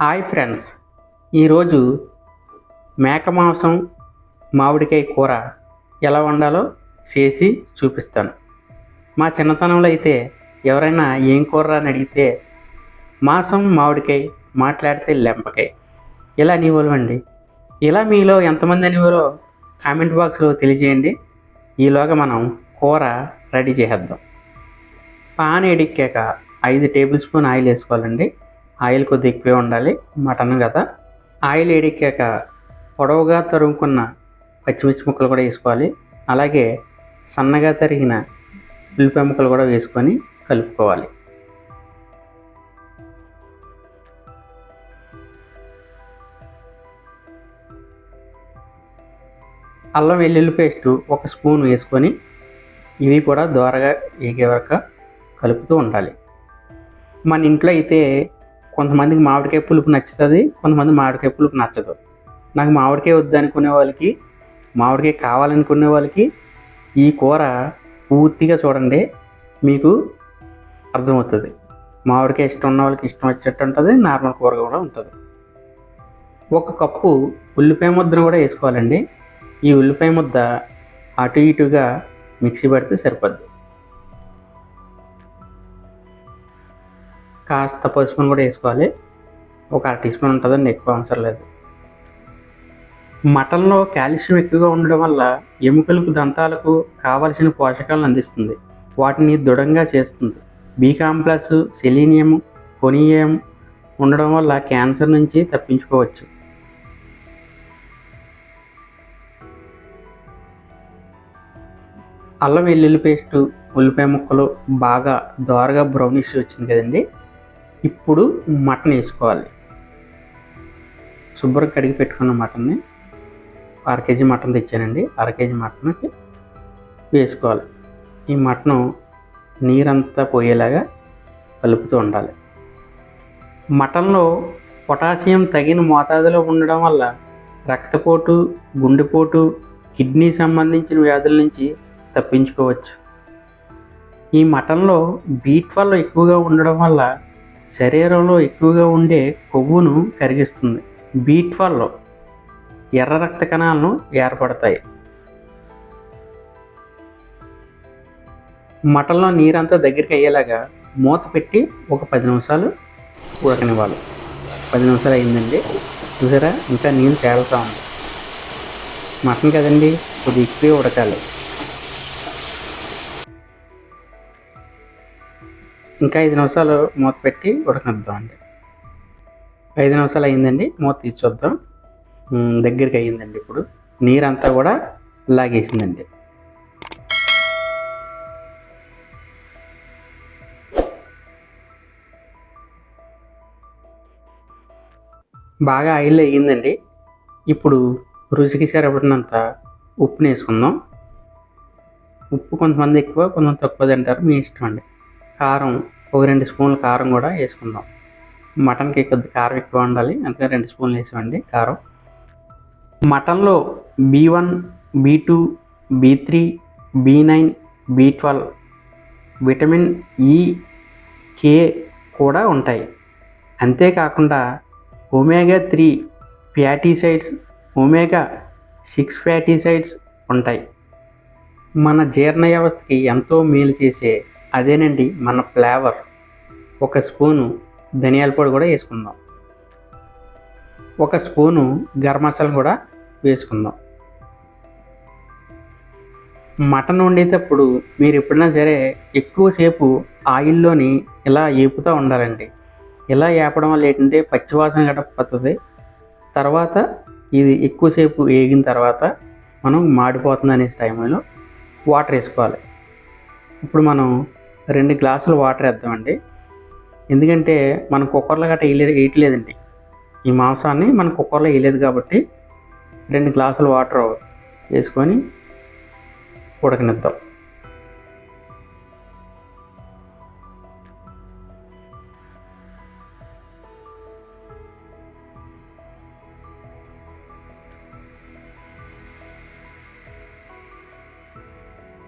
Hi friends. ఈరోజు మేక మాంసం మామిడికాయ కూర ఎలా వండాలో చేసి చూపిస్తాను. మా చిన్నతనంలో అయితే ఎవరైనా ఏం కూర అని అడిగితే మాంసం మామిడికాయ మాట్లాడితే లెంపకాయ. ఇలా అనేవాళ్ళమండి ఇలా మీలో ఎంతమంది అనేవారో కామెంట్ బాక్స్లో తెలియజేయండి. ఈలోగా మనం కూర రెడీ చేసేద్దాం. పాన్ ఎడిక్కాక ఐదు టేబుల్ స్పూన్ ఆయిల్ వేసుకోవాలండి. ఆయిల్ కొద్దిగా ఎక్కువే ఉండాలి మటన్ కదా. ఆయిల్ ఏడెక్కాక పొడవుగా తరుముకున్న పచ్చిమిర్చి ముక్కలు కూడా వేసుకోవాలి. అలాగే సన్నగా తరిగిన ఉల్లిపాయ ముక్కలు కూడా వేసుకొని కలుపుకోవాలి. అల్లం వెల్లుల్లి పేస్ట్ ఒక స్పూన్ వేసుకొని ఇవి కూడా దోరగా వేగే వరకు కలుపుతూ ఉండాలి. మన ఇంట్లో అయితే కొంతమందికి మామిడికాయ పులుపు నచ్చుతుంది కొంతమంది మామిడికాయ పులుపు నచ్చదు. నాకు మామిడికాయ వద్దనుకునే వాళ్ళకి మామిడికాయ కావాలనుకునే వాళ్ళకి ఈ కూర పూర్తిగా చూడండి మీకు అర్థమవుతుంది. మామిడికాయ ఇష్టం ఉన్న వాళ్ళకి ఇష్టం వచ్చేట్టు ఉంటుంది నార్మల్ కూర కూడా ఉంటుంది. ఒక కప్పు ఉల్లిపాయ ముద్దను కూడా వేసుకోవాలండి. ఈ ఉల్లిపాయ ముద్ద అటు ఇటుగా మిక్సీ పడితే సరిపోద్ది. కాస్త పసుపును కూడా వేసుకోవాలి. ఒక అర టీ స్పూన్ ఉంటుందండి ఎక్కువ అవసరం లేదు. మటన్లో కాల్షియం ఎక్కువగా ఉండడం వల్ల ఎముకలకు దంతాలకు కావలసిన పోషకాలను అందిస్తుంది. వాటిని దృఢంగా చేస్తుంది. బి కాంప్లెక్స్ సెలీనియం కొనియం ఉండడం వల్ల క్యాన్సర్ నుంచి తప్పించుకోవచ్చు. అల్లం వెల్లుల్లి పేస్టు ఉల్లిపాయ ముక్కలు బాగా దోరగా బ్రౌనిష్ వచ్చింది కదండి. ఇప్పుడు మటన్ వేసుకోవాలి. శుభ్రం కడిగి పెట్టుకున్న మటన్ని అర కేజీ మటన్ తెచ్చానండి. అర కేజీ మటన్కి వేసుకోవాలి. ఈ మటన్ నీరంతా పోయేలాగా కలుపుతూ ఉండాలి. మటన్లో పొటాషియం తగిన మోతాదులో ఉండడం వల్ల రక్తపోటు గుండెపోటు కిడ్నీ సంబంధించిన వ్యాధుల నుంచి తప్పించుకోవచ్చు. ఈ మటన్లో బీట్ వల్ల ఎక్కువగా ఉండడం వల్ల శరీరంలో ఎక్కువగా ఉండే కొవ్వును కరిగిస్తుంది. బీట్ వల్ల ఎర్ర రక్త కణాలను ఏర్పడతాయి. మటన్లో నీరంతా దగ్గరికి అయ్యేలాగా మూత పెట్టి ఒక పది నిమిషాలు ఉడకనివ్వాలి పది నిమిషాలు అయిందండి. చూసారా? ఇంకా నీళ్ళు తేలుతా ఉంది. మటన్ కదండి? కొద్ది ఎక్కువే ఉడకాలి. ఇంకా ఐదు నిమిషాలు మూత పెట్టి ఉడకనిద్దామండి ఐదు నిమిషాలు అయిందండి మూత తీసి చూద్దాం. దగ్గరికి అయ్యిందండి ఇప్పుడు. నీరంతా కూడా లాగేసిందండి. బాగా ఆయిల్ అయ్యిందండి. ఇప్పుడు రుచికి సరిపడినంత ఉప్పుని వేసుకుందాం. ఉప్పు కొంతమంది ఎక్కువ కొంతమంది తక్కువ తింటారు. మీ ఇష్టం అండి. కారం ఒక రెండు స్పూన్ల కారం కూడా వేసుకుందాం. మటన్కి కొద్ది కారం ఎక్కువ ఉండాలి అందుకని రెండు స్పూన్లు వేసామండి కారం. మటన్లో B one B two B three B nine B twelve vitamin E K కూడా ఉంటాయి. అంతేకాకుండా omega three fatty acids omega six fatty acids ఉంటాయి. మన జీర్ణ వ్యవస్థకి ఎంతో మేలు చేసే అదేనండి మన ఫ్లేవర్. ఒక స్పూను ధనియాల పొడి కూడా వేసుకుందాం. ఒక స్పూను గరం మసాలా కూడా వేసుకుందాం. మటన్ వండేటప్పుడు మీరు ఎప్పుడైనా సరే ఎక్కువసేపు ఆయిల్లోని ఇలా ఏపుతూ ఉండాలండి. ఇలా ఏపడం వల్ల ఏంటంటే పచ్చివాసన గట్ట పడుతుంది తర్వాత ఇది ఎక్కువసేపు వేగిన తర్వాత మనం మాడిపోతుంది అనే టైంలో వాటర్ వేసుకోవాలి. ఇప్పుడు మనం రెండు గ్లాసులు వాటర్ వేద్దామండి. ఎందుకంటే మనం కుక్కర్లో గట్రా వేయలేదు వేయట్లేదండి ఈ మాంసాన్ని మనం కుక్కర్లో వేయలేదు కాబట్టి రెండు గ్లాసులు వాటర్ వేసుకొని ఉడకనిద్దాం.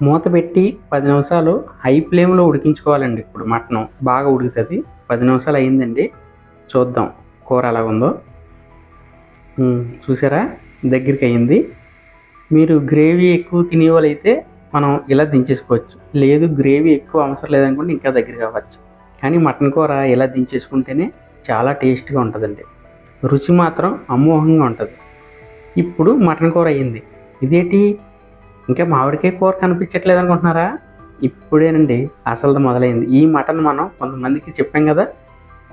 మూత పెట్టి పది నిమిషాలు హై ఫ్లేమ్లో ఉడికించుకోవాలండి. ఇప్పుడు మటన్ బాగా ఉడుకుతుంది. పది నిమిషాలు అయిందండి. చూద్దాం కూర ఎలా ఉందో. చూసారా? దగ్గరికి అయింది. మీరు గ్రేవీ ఎక్కువ తినేవాళ్ళైతే మనం ఇలా దించేసుకోవచ్చు. లేదు గ్రేవీ ఎక్కువ అవసరం లేదనుకుంటే ఇంకా దగ్గర అవ్వచ్చు కానీ మటన్ కూర ఇలా దించేసుకుంటేనే చాలా టేస్ట్గా ఉంటుందండి. రుచి మాత్రం అమోఘంగా ఉంటుంది. ఇప్పుడు మటన్ కూర అయ్యింది ఇదేంటి? ఇంకా మామిడికాయ కూర కనిపించట్లేదు అనుకుంటున్నారా? ఇప్పుడేనండి అసలు మొదలైంది. ఈ మటన్ మనం కొంతమందికి చెప్పాం కదా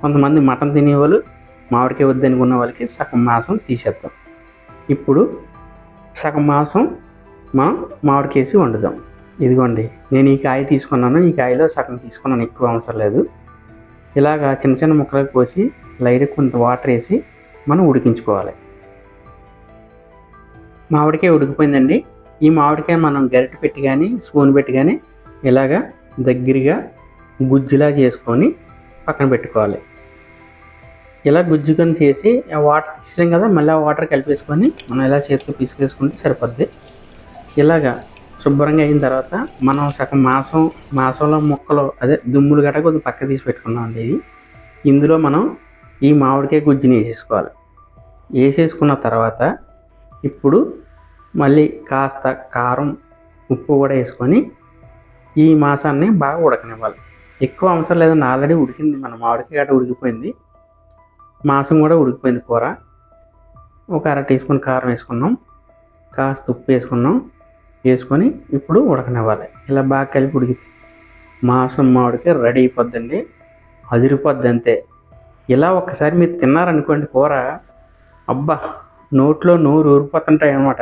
కొంతమంది మటన్ తినేవాళ్ళు మామిడికాయ వద్దనుకున్న వాళ్ళకి సగం మాంసం తీసేద్దాం. ఇప్పుడు సగం మాంసం మనం మామిడికేసి వండుదాం. ఇదిగోండి నేను ఈ కాయ తీసుకున్నాను ఈ కాయలో సగం తీసుకున్నాను ఎక్కువ అవసరం లేదు. ఇలాగా చిన్న చిన్న ముక్కలు కోసి లైట్ కొంత వాటర్ వేసి మనం ఉడికించుకోవాలి. మామిడికాయ ఉడికిపోయిందండి. ఈ మామిడికాయ మనం గరిటె పెట్టి కానీ స్పూన్ పెట్టి కానీ ఇలాగా దగ్గరగా గుజ్జులా చేసుకొని పక్కన పెట్టుకోవాలి. ఇలా గుజ్జుకొని చేసి ఆ వాటర్ తీసాం కదా మళ్ళీ ఆ వాటర్ కలిపేసుకొని మనం ఇలా చేతితో పిసికేసుకుంటే సరిపోద్ది. ఇలాగా శుభ్రంగా అయిన తర్వాత మనం సగం మాసం మాసంలో ముక్కలు అదే దుమ్ములు గట్ట కొద్దిగా పక్క తీసి పెట్టుకున్నాం అండి ఇది. ఇందులో మనం ఈ మామిడికాయ గుజ్జుని వేసేసుకోవాలి. వేసేసుకున్న తర్వాత ఇప్పుడు మళ్ళీ కాస్త కారం ఉప్పు కూడా వేసుకొని ఈ మాంసాన్ని బాగా ఉడకనివ్వాలి. ఎక్కువ అవసరం లేదని ఆల్రెడీ ఉడికింది మన మామిడికాయ గట్ట ఉడికిపోయింది. మాంసం కూడా ఉడికిపోయింది కూర. ఒక అర టీ స్పూన్ కారం వేసుకున్నాం. కాస్త ఉప్పు వేసుకున్నాం. వేసుకొని ఇప్పుడు ఉడకనివ్వాలి. ఇలా బాగా కలిపి ఉడికింది మాంసం మామిడికాయ రెడీ అయిపోద్దండి. అదిరిపోద్ది అంతే. ఇలా ఒక్కసారి మీరు తిన్నారనుకోండి కూర అబ్బా నోట్లో నోరు ఊరిపోతుంటాయి అన్నమాట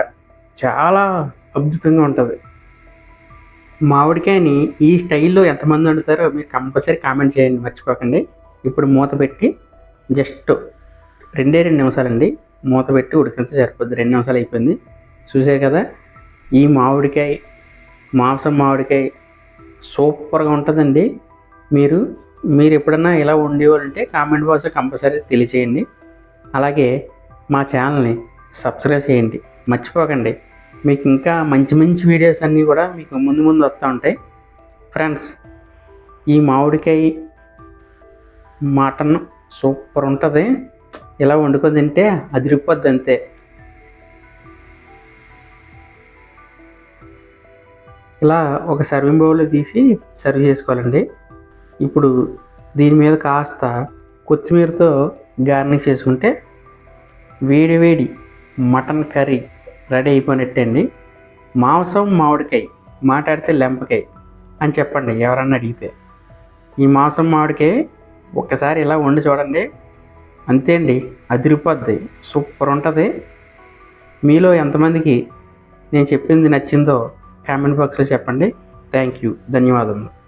చాలా అద్భుతంగా ఉంటుంది. మామిడికాయని ఈ స్టైల్లో ఎంతమంది వండుతారో మీరు కంపల్సరీ కామెంట్ చేయండి మర్చిపోకండి. ఇప్పుడు మూత పెట్టి జస్ట్ రెండే రెండు నిమిషాలండి. మూత పెట్టి ఉడికితే సరిపోద్ది. రెండు నిమిషాలు అయిపోయింది. చూసారు కదా? ఈ మామిడికాయ మాంసం మామిడికాయ సూపర్గా ఉంటుందండి. మీరు మీరు ఎప్పుడన్నా ఇలా ఉండేవారంటే కామెంట్ బాక్స్లో కంపల్సరీ తెలియచేయండి. అలాగే మా ఛానల్ని సబ్స్క్రైబ్ చేయండి. మర్చిపోకండి. మీకు ఇంకా మంచి మంచి వీడియోస్ అన్నీ కూడా మీకు ముందు ముందు వస్తూ ఉంటాయి. ఫ్రెండ్స్ ఈ మామిడికాయ మటన్ సూపర్ ఉంటుంది. ఇలా వండుకొని తింటే అదిరిపోద్ది అంతే. ఇలా ఒక సర్వింగ్ బౌల్లో తీసి సర్వ్ చేసుకోవాలండి. ఇప్పుడు దీని మీద కాస్త కొత్తిమీరతో గార్నిష్ చేసుకుంటే వేడి వేడి మటన్ కర్రీ రెడీ అయిపోయినట్టండి. మాంసం మామిడికాయ మాట్లాడితే లెంపకాయ అని చెప్పండి ఎవరన్నా అడిగితే. ఈ మాంసం మామిడికాయ ఒక్కసారి ఇలా వండి చూడండి. అంతే అండి అదిరిపోద్ది సూపర్ ఉంటుంది. మీలో ఎంతమందికి నేను చెప్పింది నచ్చిందో కామెంట్ బాక్స్లో చెప్పండి. థ్యాంక్ యూ ధన్యవాదములు.